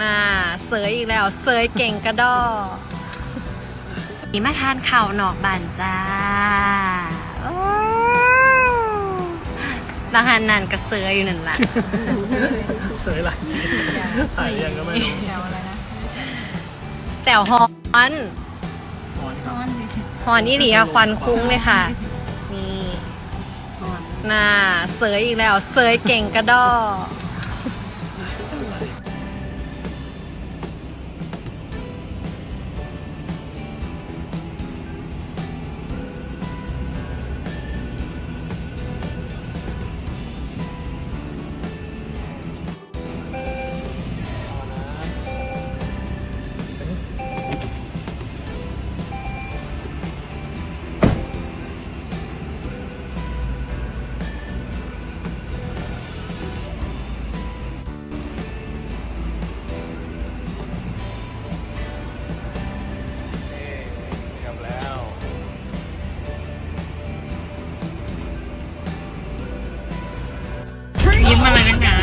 น่าเสยอีกแล้ว เสยเก่งกระดอนี่มาทานข่าวนอกบ้านจ้าอ้บางฮันนันก็เสยอยู่นั่นแหละเสยหลายหายยังก็ไม่รู้แถวอะไรนะแจ่วฮอนอ่อนครับอนดิฮอนนี่หลีอะควันคุ้งเลยค่ะ นี่ต้อนน่าเสยอีกแล้ว เสยเก่งกระดอ อะไรนักหนา